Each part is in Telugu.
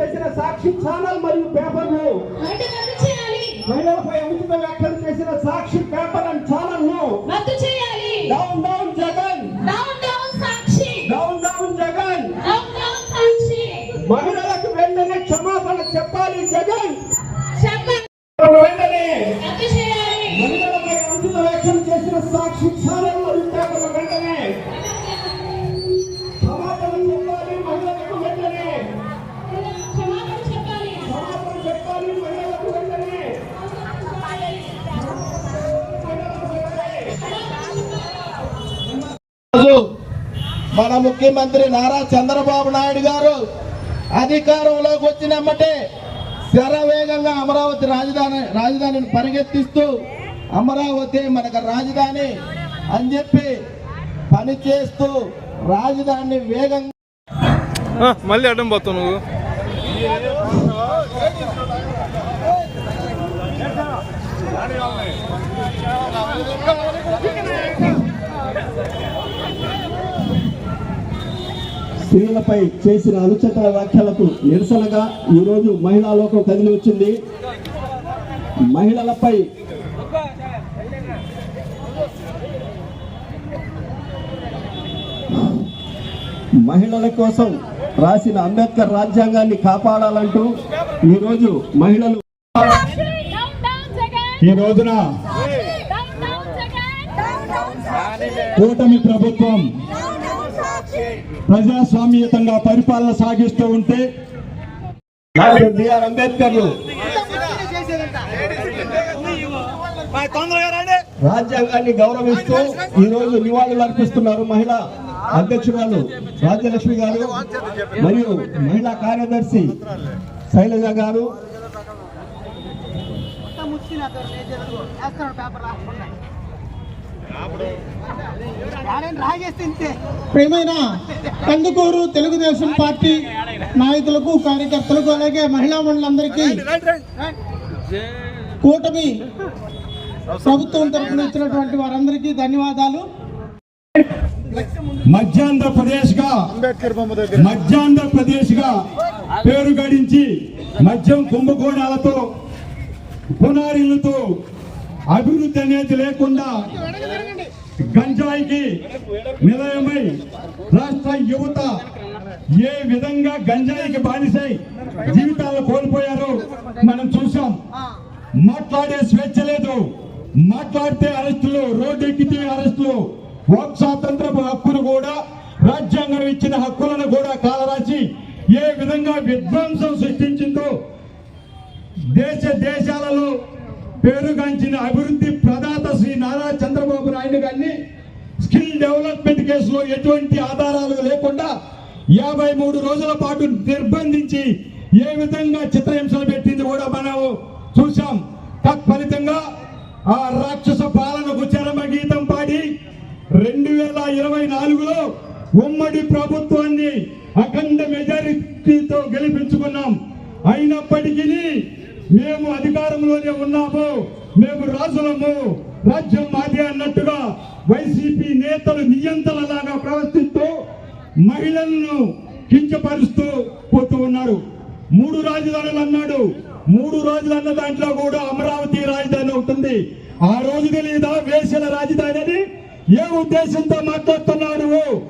చేసిన సాక్షి ఛానల్ మరియు పేపర్లు. మహిళలపై అనుచిత వ్యాఖ్యలు చేసిన సాక్షి పేపర్ అండ్ ఛానల్ను రద్దు చేయాలి. Down down Jagan. Down down Sakshi. Down down Jagan. Down down Sakshi. మహిళలకు వెంటనే క్షమాపణ చెప్పాలి జగన్. వెంటనే. రద్దు చేయాలి. మహిళలపై అనుచిత వ్యాఖ్యలు చేసిన సాక్షి ఛానల్ మన ముఖ్యమంత్రి నారా చంద్రబాబు నాయుడు గారు అధికారంలోకి వచ్చినమ్మటే శరవేగంగా అమరావతి రాజధాని రాజధానిని పరిగెత్తిస్తూ అమరావతి మనకు రాజధాని అని చెప్పి పనిచేస్తూ రాజధానిని వేగంగా మళ్ళీ అడ్డం పోతావు నువ్వు. స్త్రీలపై చేసిన అనుచిత వ్యాఖ్యలకు నిరసనగా ఈరోజు మహిళా లోకం కదిలి వచ్చింది. మహిళలపై మహిళల కోసం రాసిన అంబేద్కర్ రాజ్యాంగాన్ని కాపాడాలంటూ ఈరోజు మహిళలు ఈ రోజున కూటమి ప్రభుత్వం ప్రజాస్వామ్యతంగా పరిపాలన సాగిస్తూ ఉంటే బిఆర్ అంబేద్కర్లు రాజ్యాంగాన్ని గౌరవిస్తూ ఈ రోజు నివాళులు అర్పిస్తున్నారు మహిళా అధ్యక్షురాలు రాజ్యలక్ష్మి గారు మరియు మహిళా కార్యదర్శి శైలజ గారు. ప్రియమైన కందుకూరు తెలుగుదేశం పార్టీ నాయకులకు కార్యకర్తలకు అలాగే మహిళా మండలందరికీ కూటమి ప్రభుత్వం తరఫున ఇచ్చినటువంటి వారందరికీ ధన్యవాదాలు. మధ్యాంధ్రప్రదేశ్గా మధ్యాంధ్రప్రదేశ్గా పేరు గడించి మద్యం కుంభకోణాలతో పునారిలతో అభివృద్ధి అనేది లేకుండా గంజాయికి నిలయమై రాష్ట్ర యువత ఏ విధంగా గంజాయికి బానిసై జీవితాలు కోల్పోయారో మనం చూసాం మాట్లాడే స్వేచ్ఛ లేదు. మాట్లాడితే అరెస్టులు రోడ్డెక్కితే అరెస్టులు వాక్ స్వాతంత్రపు హక్కును కూడా రాజ్యాంగం ఇచ్చిన హక్కులను కూడా కాలరాసి ఏ విధంగా విధ్వంసం సృష్టించిందో దేశ దేశాలలో పేరుగాంచిన అభివృద్ధి ప్రదాత శ్రీ నారా చంద్రబాబు నాయుడు గారిని స్కిల్ డెవలప్మెంట్ కేసులో ఎటువంటి ఆధారాలు లేకుండా యాభై మూడు రోజుల పాటు నిర్బంధించి ఏ విధంగా చిత్రహింసలు పెట్టింది కూడా మనం చూసాం తత్ఫలితంగా ఆ రాక్షస పాలనకు చరమ గీతం పాడి రెండు వేల ఇరవై నాలుగులో ఉమ్మడి ప్రభుత్వాన్ని అఖండ మెజారిటీతో గెలిపించుకున్నాం. అయినప్పటికీ మేము అధికారంలోనే ఉన్నాము. మేము రాజులము. రాజ్యం మాది అన్నట్టుగా వైసీపీ నేతలు నియంత్రణలాగా ప్రవర్తిస్తూ మహిళలను కించపరుస్తూ పోతూ ఉన్నారు. మూడు రాజధానులు అన్నాడు. మూడు రోజులు అన్న దాంట్లో కూడా అమరావతి రాజధాని ఉంటుంది. ఆ రోజు తెలియదా వేసిన రాజధాని అని? ఏ ఉద్దేశంతో మాట్లాడుతున్నాడు?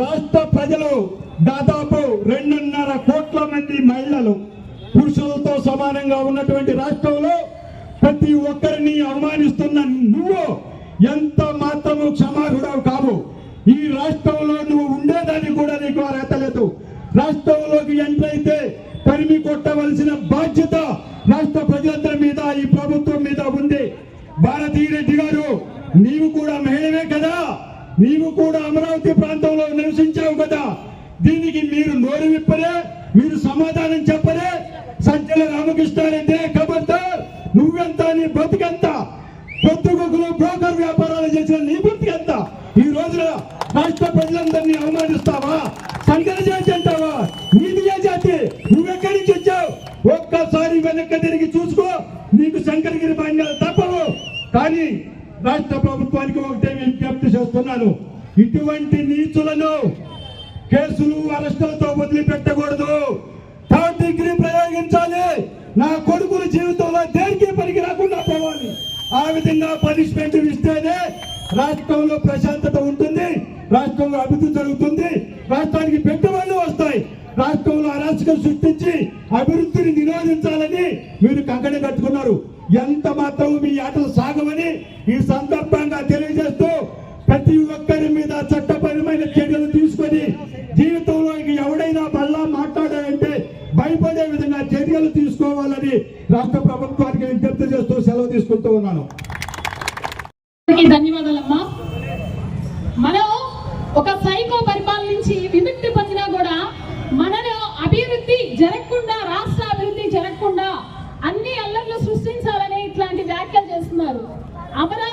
రాష్ట్ర ప్రజలు దాదాపు రెండున్నర కోట్ల మంది మహిళలు. పురుషులతో సమానంగా ఉన్నటువంటి రాష్ట్రంలో ప్రతి ఒక్కరిని అవమానిస్తున్న నువ్వు ఎంత మాత్రము క్షమాగుడవు కావు. ఈ రాష్ట్రంలో నువ్వు ఉండేదానికి కూడా నీకు అర్హత లేదు. రాష్ట్రంలోకి ఎంటర్ అయితే తరిమి కొట్టవలసిన బాధ్యత రాష్ట్ర ప్రజలందరి మీద ఈ ప్రభుత్వం మీద ఉంది. భారతీ రెడ్డి గారు నీవు కూడా మహిళవే కదా. నీవు కూడా అమరావతి ప్రాంతంలో నివసించావు కదా. దీనికి మీరు నోరు విప్పరే మీరు సమాధానం చెప్పరే సంచల రామకృష్ణారెడ్డి ఖబర్దార్ నువ్వెంత నీ బ్రతికెంత పొద్దుగుకులు బ్రోకర్ వ్యాపారాలు చేసిన నీ బ్రతికెంత ఈ రోజున రాష్ట్ర ప్రజలందరినీ అవమానిస్తావా? సంకర జాతి అంటావా? నీది ఏ జాతి. నువ్వెక్కడి నుంచి వచ్చావు? ఒక్కసారి వెనక్కి తిరిగి చూసుకో. నీకు శంకరగిరి బాణ్యాలు తప్పవు. కానీ రాష్ట్ర ప్రభుత్వానికి ఒకటే విజ్ఞప్తి చేస్తున్నాను. ఇటువంటి నీచులను కేసులు అరెస్టులతో వదిలిపెట్టకూడదు. డిగ్రీ ప్రయోగించాలి. నా కొడుకుల జీవితంలో దేనికి పనికి రాకుండా పోవాలి. ఆ విధంగా పనిష్మెంట్ ఇస్తేనే రాష్ట్రంలో ప్రశాంతత ఉంటుంది రాష్ట్రంలో అభివృద్ధి జరుగుతుంది రాష్ట్రానికి పెట్టుబడులు వస్తాయి. రాష్ట్రంలో అరాచకం సృష్టించి అభివృద్ధిని నిరోధించాలని మీరు కంకణ కట్టుకున్నారు. ఎంత మాత్రం మీ ఆటలు సాగమని ఈ సందర్భంగా తెలియజేస్తూ ప్రతి ఒక్కరి మీద చట్టపరమైన చర్యలు తీసుకొని జీవితంలో ఎవడైనా మళ్ళా మాట్లాడాలంటే భయపడే విధంగా చర్యలు తీసుకోవాలని రాష్ట్ర ప్రభుత్వానికి విజ్ఞప్తి చేస్తూ సెలవు తీసుకుంటూ ఉన్నాను. ధన్యవాదాలమ్మా. మనం ఒక సైకో పరిపాలన నుంచి విముక్తి పొందినా కూడా మనలో అభివృద్ధి జరగకుండా రాష్ట్ర అభివృద్ధి జరగకుండా అన్ని అల్లర్లు సృష్టించాలని ఇట్లాంటి వ్యాఖ్యలు చేస్తున్నారు. Amaravati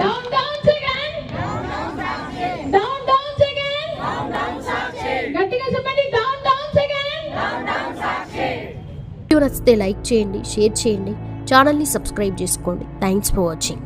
down down Jagan down down Jagan గట్టిగా చెప్పండి. డౌన్ డౌన్ జగన్ వీడియో నచ్చితే లైక్ చేయండి షేర్ చేయండి. ఛానల్ని సబ్స్క్రైబ్ చేసుకోండి. Thanks for watching